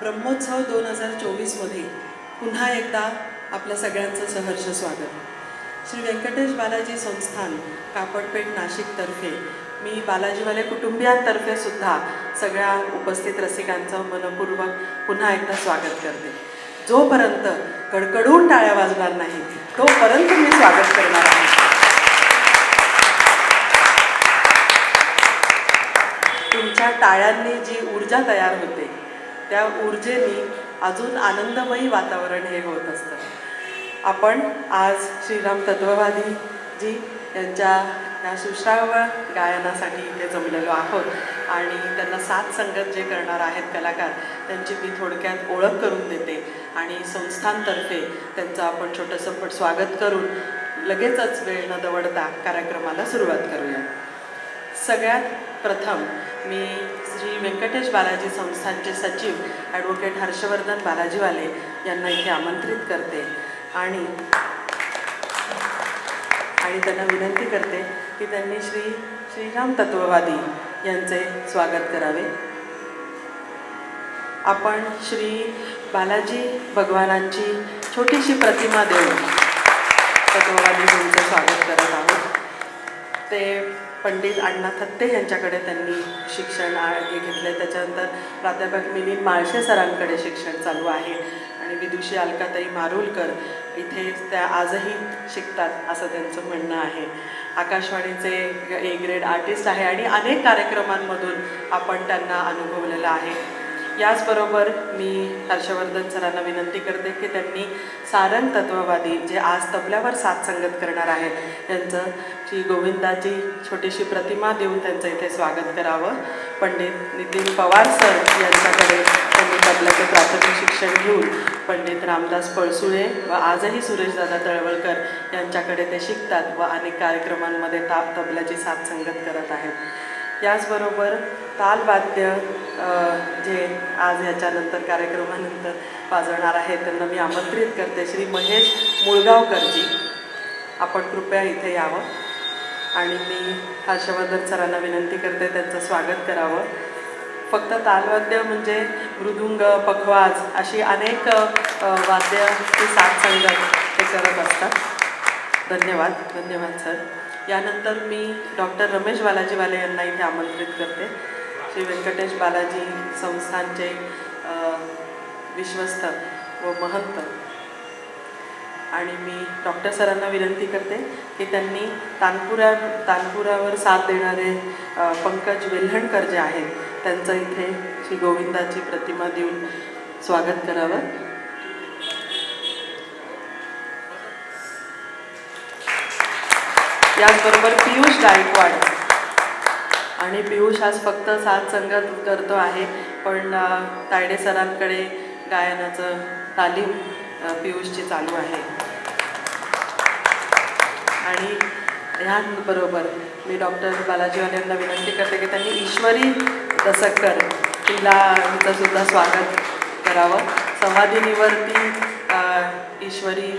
ब्रह्मोत्सव दोन हजार चोवीसमध्ये पुन्हा एकदा आपल्या सगळ्यांचं सहर्ष स्वागत. श्री व्यंकटेश बालाजी संस्थान कापडपेठ नाशिकतर्फे. मी बालाजीवाले कुटुंबियांतर्फे सुद्धा सगळ्या उपस्थित रसिकांचं मनपूर्वक पुन्हा एकदा स्वागत करते. जोपर्यंत कडकडून टाळ्या वाजणार नाही तोपर्यंत मी स्वागत करणार आहे. तुमच्या टाळ्यांनी जी ऊर्जा तयार होते त्या ऊर्जेनी अजून आनंदमयी वातावरण हे होत असतं. आपण आज श्रीराम तत्ववादी जी यांच्या या सुश्राव्य गायनासाठी इथे जमलेलो आहोत आणि त्यांना साथ संगत जे करणार आहेत कलाकार त्यांची मी थोडक्यात ओळख करून देते आणि संस्थांतर्फे त्यांचं आपण छोटंसं पण स्वागत करून लगेचच वेळ न दवडता कार्यक्रमाला सुरुवात करूया. सगळ्यात प्रथम मी श्री व्यंकटेश बालाजी संस्थानचे सचिव ॲडव्होकेट हर्षवर्धन बालाजीवाले यांना इथे आमंत्रित करते. आणि आणि त्यांना विनंती करते की त्यांनी श्री श्रीराम तत्ववादी यांचे स्वागत करावे. आपण श्री बालाजी भगवानांची छोटीशी प्रतिमा देऊन तत्ववादीजींचं स्वागत करत आहोत. ते पंडित अण्णा थत्ते यांच्याकडे त्यांनी शिक्षण घेतलं हे त्याच्यानंतर प्राध्यापक मिलिंद माळशे सरांकडे शिक्षण चालू आहे. आणि विदुषी अलकाताई मारुलकर इथे त्या आजही शिकतात असं त्यांचं म्हणणं आहे. आकाशवाणीचे ए ग्रेड आर्टिस्ट आहे आणि अनेक कार्यक्रमांमधून आपण त्यांना अनुभवलेलं आहे. याचबरोबर मी हर्षवर्धन सरांना विनंती करते की त्यांनी सारंग तत्ववादी जे आज तबल्यावर साथ संगत करणार आहेत त्यांचं श्री गोविंदाची छोटीशी प्रतिमा देऊन त्यांचं इथे स्वागत करावं. पंडित नितीन पवार सर यांच्याकडे त्यांनी तबल्याचं प्राथमिक शिक्षण घेऊन पंडित रामदास पळसुळे व आजही सुरेशदादा तळवळकर यांच्याकडे ते शिकतात व अनेक कार्यक्रमांमध्ये ताप तबल्याची साथ संगत करत आहेत. याचबरोबर तालवाद्य जे आज याच्यानंतर कार्यक्रमानंतर वाजवणार आहे त्यांना मी आमंत्रित करते. श्री महेश मुळगावकरजी. आपण कृपया इथे यावं. आणि मी हर्षवर्धन सरांना विनंती करते त्यांचं स्वागत करावं. फक्त तालवाद्य म्हणजे मृदुंग पखवाज अशी अनेक वाद्य ती साथ संगत ते करत असतात. धन्यवाद. धन्यवाद सर. यानंतर मी डॉक्टर रमेश बालाजीवाले यांना इथे आमंत्रित करते. श्री व्यंकटेश बालाजी संस्थांचे विश्वस्त व महंत आणि मी डॉक्टर सरांना विनंती करते की त्यांनी तानपुरा तानपुरावर साथ देणारे पंकज वेल्हणकर जे आहेत त्यांचं इथे श्री गोविंदाची प्रतिमा देऊन स्वागत करावं. याचबरोबर पियुष गायकवाड. आणि पियुष आज फक्त साथ संगत करतो आहे पण तायडे सरांकडे गायनाचं तालीम पियुषची चालू आहे. आणि ह्याचबरोबर मी डॉक्टर बालाजी यांना विनंती करते की त्यांनी ईश्वरी दसक्कर तिला हिचं सुद्धा स्वागत करावं. संवादिनीवरती ईश्वरी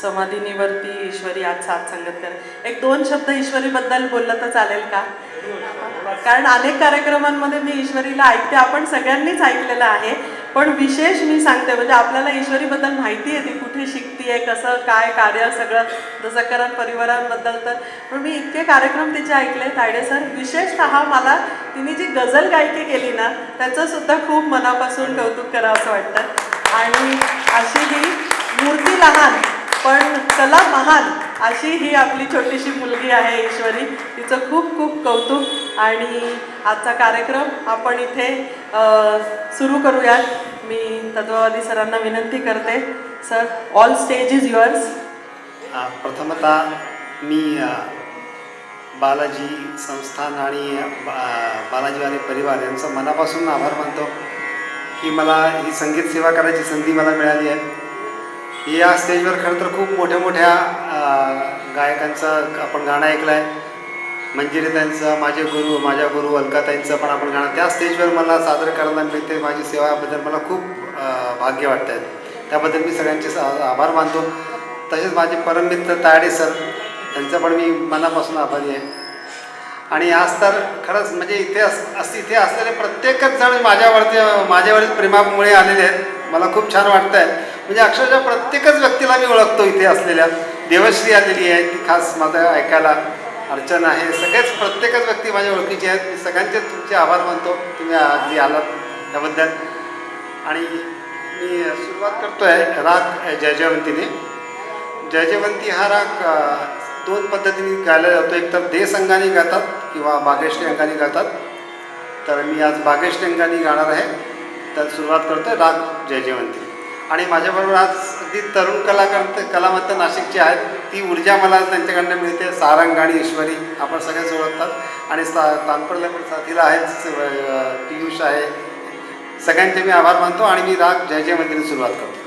समाधीनीवरती ईश्वरी आज साथ संगत कर. एक दोन शब्द ईश्वरीबद्दल बोललं तर चालेल का? कारण अनेक कार्यक्रमांमध्ये मी ईश्वरीला ऐकते आपण सगळ्यांनीच ऐकलेलं आहे. पण विशेष मी सांगते म्हणजे आपल्याला ईश्वरीबद्दल माहिती आहे ती कुठे शिकतीये कसं काय कार्य सगळं जसं करण परिवारांबद्दल तर. पण मी इतके कार्यक्रम तिचे ऐकले तायडे सर विशेषतः मला तिने जी गझल गायकी केली ना त्याचंसुद्धा खूप मनापासून कौतुक करावं असं वाटतं. आणि अशी ही मूर्ती लहान पण कला महान अशी ही आपली छोटीशी मुलगी आहे ईश्वरी. तिचं खूप खूप कौतुक आणि आजचा कार्यक्रम आपण इथे सुरू करूयात. मी तत्ववादी सरांना विनंती करते. Sir all stage is yours प्रथमतः मी बालाजी संस्थान आणि बा- बालाजीवाले परिवार यांचा मनापासून आभार मानतो की मला ही संगीत सेवा करायची संधी मला मिळाली आहे. या स्टेजवर खरं तर खूप मोठ्या मोठ्या गायकांचं आपण गाणं ऐकलं आहे मंजिरीताईंचं माझे गुरु माझ्या गुरु अलकाताईंचं पण आपण गाणं त्या स्टेजवर मला सादर करायला मिळते माझी सेवाबद्दल मला खूप भाग्य वाटतं आहे त्याबद्दल मी सगळ्यांचे स- आभार मानतो. तसेच माझे परममित्र तायडे सर त्यांचा पण मी मनापासून आभारी आहे. आणि आज तर खरंच म्हणजे इथे अस इथे असलेले प्रत्येकच जण माझ्यावरती माझ्यावरील प्रेमामुळे आलेले आहेत. मला खूप छान वाटतं आहे म्हणजे अक्षरशः प्रत्येकच व्यक्तीला मी ओळखतो इथे असलेल्या देवश्री आलेली आहे ती खास माझं ऐकायला अडचण आहे. सगळेच प्रत्येकच व्यक्ती माझ्या ओळखीची आहेत. मी सगळ्यांचे तुमचे आभार मानतो. तुम्ही अगदी आलात त्याबद्दल. आणि मी सुरुवात करतो आहे राग जयजयवंतीने. जयजयवंती हा राग दोन पद्धतीने गायला जातो. एक तर दे गातात किंवा बागेश्री अंगाने गातात. तर मी आज बागेश्री अंगाने गाणार आहे. तर सुरुवात करतो आहे राग जयजयवंती आणि माझ्याबरोबर आज अगदी तरुण कलाकार कलामंत नाशिकची आहेत. ती ऊर्जा मला त्यांच्याकडनं मिळते. सारंग आणि ईश्वरी आपण सगळेच ओळखतात. आणि सा तानपडल्या पण साथीला आहेत. पियुष आहे. सगळ्यांचे मी आभार मानतो आणि मी राग जय जय मंदिर सुरुवात करतो.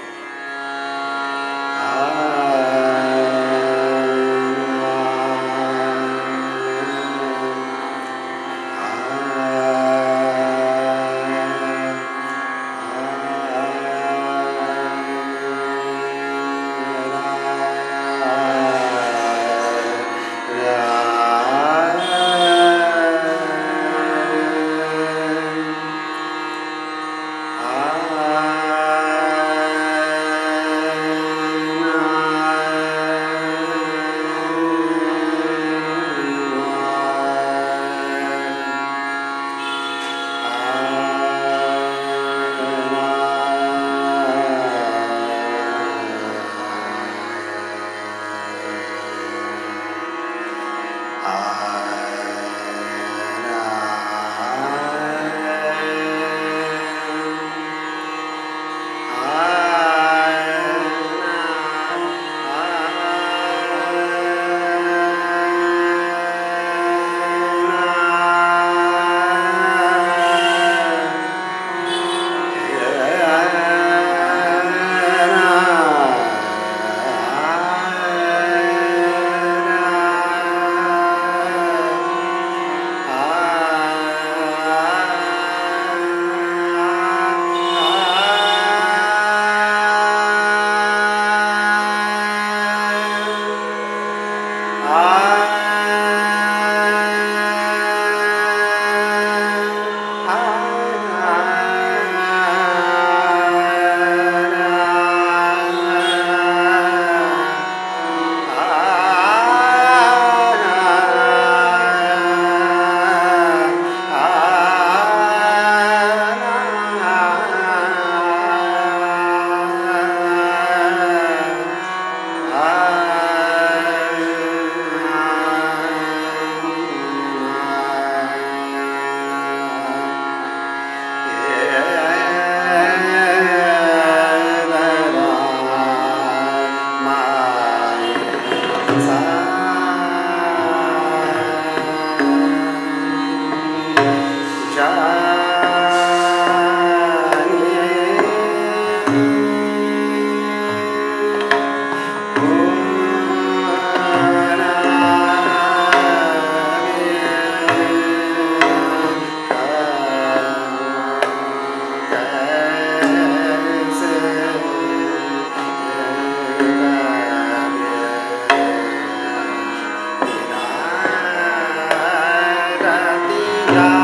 감사합니다.